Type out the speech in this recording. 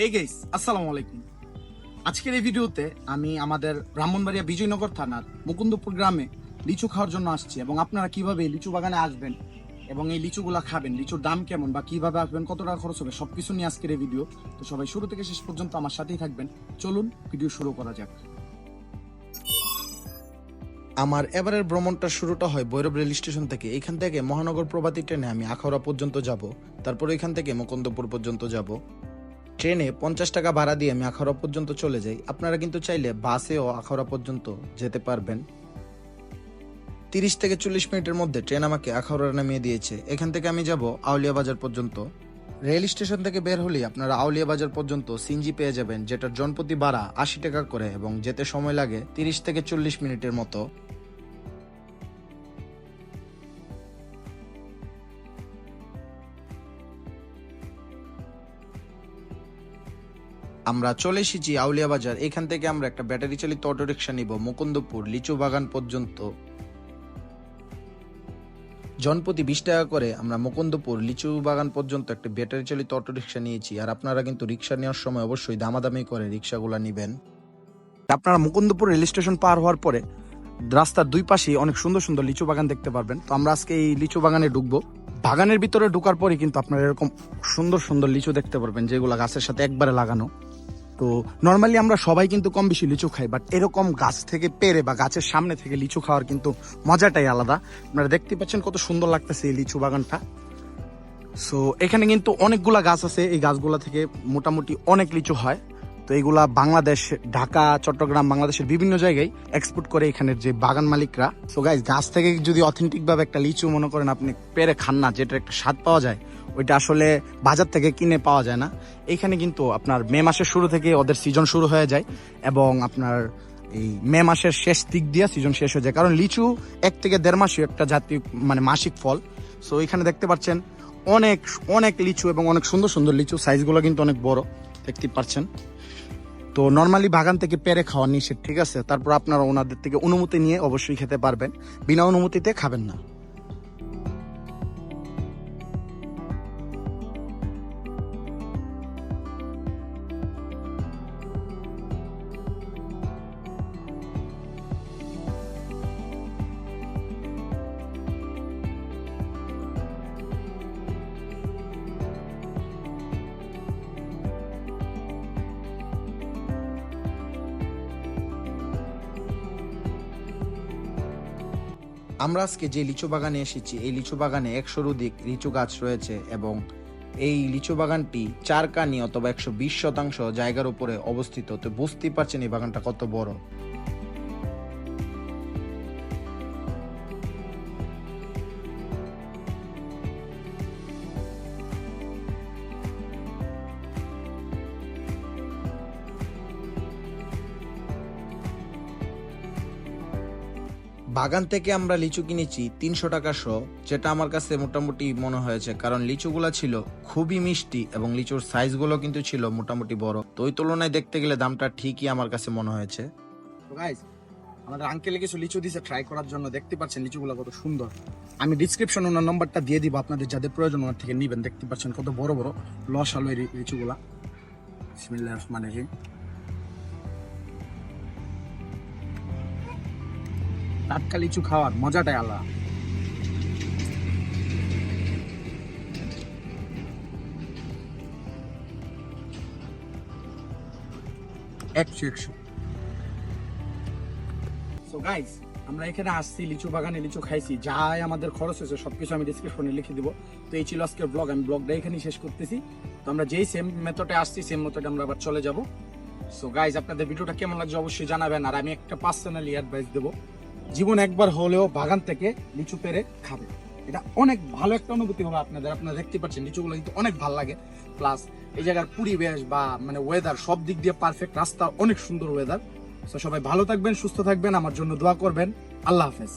হে guys আসসালামু আলাইকুম। আজকের এই ভিডিওতে আমি আমাদের ব্রাহ্মণবাড়িয়া বিজয়নগর থানার মুকুন্দপুর গ্রামে লিচু খাওয়ার জন্য আসছি এবং আপনারা কীভাবে লিচু বাগানে আসবেন এবং এই লিচুগুলা খাবেন, লিচুর দাম কেমন বা কীভাবে আসবেন, কত টাকা খরচ হবে, সবকিছু নিয়ে আজকের এই ভিডিও। তো সবাই শুরু থেকে শেষ পর্যন্ত আমার সাথেই থাকবেন। চলুন ভিডিও শুরু করা যাক। আমার এবারের ভ্রমণটা শুরুটা হয় ভৈরব রেল স্টেশন থেকে। এখান থেকে মহানগর প্রভাতী ট্রেনে আমি আখাউড়া পর্যন্ত যাব, তারপর এখান থেকে মুকুন্দপুর পর্যন্ত যাব। ট্রেনে পঞ্চাশ টাকা ভাড়া দিয়ে আমি আখাউড়া পর্যন্ত চলে যাই। আপনারা কিন্তু চাইলে বাসেও আখাউড়া পর্যন্ত যেতে পারবেন। তিরিশ থেকে চল্লিশ মিনিটের মধ্যে ট্রেন আমাকে আখাউড়া নামিয়ে দিয়েছে। এখান থেকে আমি যাব আউলিয়া বাজার পর্যন্ত। রেল স্টেশন থেকে বের হলেই আপনারা আউলিয়া বাজার পর্যন্ত সিনজি পেয়ে যাবেন যেটা জনপ্রতি ভাড়া আশি টাকা করে এবং যেতে সময় লাগে তিরিশ থেকে চল্লিশ মিনিটের মতো। আমরা চলে এসেছি আউলিয়া বাজার। এখান থেকে আমরা একটা ব্যাটারি চালিত অটোরিকশা নিব, মুকুন্দপুর লিচু বাগান পর্যন্ত। জনপ্রতি বিশ টাকা করে আমরা মুকুন্দপুর লিচু বাগান পর্যন্ত একটা ব্যাটারি চালিত অটোরিকশা নিয়েছি, আর আপনারা কিন্তু রিক্সা নেওয়ার সময় অবশ্যই দামাদামি করে রিক্সাগুলো নেবেন। আপনারা মুকুন্দপুর রেল স্টেশন পার হওয়ার পরে রাস্তার দুই পাশে অনেক সুন্দর সুন্দর লিচু বাগান দেখতে পারবেন। তো আমরা আজকে এই লিচু বাগানে ঢুকবো। বাগানের ভিতরে ঢোকার পরে কিন্তু আপনারা এরকম সুন্দর সুন্দর লিচু দেখতে পারবেন, যেগুলো গাছের সাথে একবারে লাগানো। তো নর্মালি আমরা সবাই কিন্তু কম বেশি লিচু খাই বাট এরকম গাছ থেকে পেরে বা গাছের সামনে থেকে লিচু খাওয়ার কিন্তু মজাটাই আলাদা। আপনারা দেখতে পাচ্ছেন কত সুন্দর লাগতেছে এই লিচু বাগানটা। সো এখানে কিন্তু অনেকগুলা গাছ আছে, এই গাছগুলা থেকে মোটামুটি অনেক লিচু হয়। তো এইগুলা বাংলাদেশ, ঢাকা, চট্টগ্রাম, বাংলাদেশের বিভিন্ন জায়গায় এক্সপোর্ট করে এখানের যে বাগান মালিকরা। সো গাইজ গাছ থেকে যদি অথেন্টিক ভাবে একটা লিচু মনে করেন আপনি পেরে খান না, যেটার একটা স্বাদ পাওয়া যায়, ওইটা আসলে বাজার থেকে কিনে পাওয়া যায় না। এখানে কিন্তু আপনার মে মাসের শুরু থেকে ওদের সিজন শুরু হয়ে যায় এবং আপনার এই মে মাসের শেষ দিক দিয়ে সিজন শেষ হয়ে যায়। কারণ লিচু এক থেকে দেড় মাসই একটা জাতীয় মানে মাসিক ফল। সো এখানে দেখতে পাচ্ছেন অনেক অনেক লিচু এবং অনেক সুন্দর সুন্দর লিচু। সাইজগুলো কিন্তু অনেক বড়, দেখতে পাচ্ছেন। তো নর্মালি বাগান থেকে পেরে খাওয়া নিষেধ, ঠিক আছে? তারপর আপনারা ওনাদের থেকে অনুমতি নিয়ে অবশ্যই খেতে পারবেন। বিনা অনুমতিতে খাবেন না। আমরা আজকে যে লিচু বাগানে এসেছি, এই লিচু বাগানে একশোর অধিক লিচু গাছ রয়েছে এবং এই লিচু বাগানটি চারকানি অথবা একশো বিশ শতাংশ জায়গার উপরে অবস্থিত। তো বুঝতেই পারছেন এই বাগানটা কত বড়। বাগান থেকে আমরা লিচু কিনেছি তিনশো টাকা শো, যেটা আমার কাছে মোটামুটি মনে হয়েছে, কারণ লিচুগুলা ছিল খুবই মিষ্টি এবং লিচুর সাইজগুলো কিন্তু ছিল মোটামুটি বড়। তো ওই তুলনায় দেখতে গেলে দামটা ঠিকই আমার কাছে মনে হয়েছে। আমাদের আঙ্কেলে কিছু লিচু দিছে ট্রাই করার জন্য, দেখতে পাচ্ছেন লিচুগুলো কত সুন্দর। আমি ডিসক্রিপশন ওনার নাম্বারটা দিয়ে দিব, আপনাদের যাদের প্রয়োজন ওনার থেকে নেবেন, দেখতে পাচ্ছেন কত বড় বড় লস আলো এই লিচুগুলা রহিম। টাটকা লিচু খাওয়ার মজাটাই আলাদা। একশো একশো। সো গাইস আমরা এখানে আসছি, লিচু বাগানে লিচু খাইছি, যাই আমাদের খরচ হয়েছে, সবকিছু আমি ডিসক্রিপশনে লিখে দিব। তো এই ছিল আজকের ব্লগ আমি ব্লগটা এখানেই শেষ করতেছি। তো আমরা যেই সেম মেথডে আসছি সেম মেথডে আমরা আবার চলে যাব। সো গাইজ আপনাদের ভিডিওটা কেমন লাগছে অবশ্যই জানাবেন, আর আমি একটা পার্সোনালি অ্যাডভাইস দেবো। জীবন একবার হলেও বাগান থেকে লিচু পেরে খাবে। এটা অনেক ভালো একটা অনুভূতি হবে আপনাদের। আপনারা দেখতে পাচ্ছেন, লিচুগুলো কিন্তু অনেক ভালো লাগে। প্লাস এই জায়গার পরিবেশ বা মানে ওয়েদার সব দিক দিয়ে পারফেক্ট রাস্তা অনেক সুন্দর ওয়েদার সবাই ভালো থাকবেন, সুস্থ থাকবেন। আমার জন্য দোয়া করবেন। আল্লাহ হাফেজ।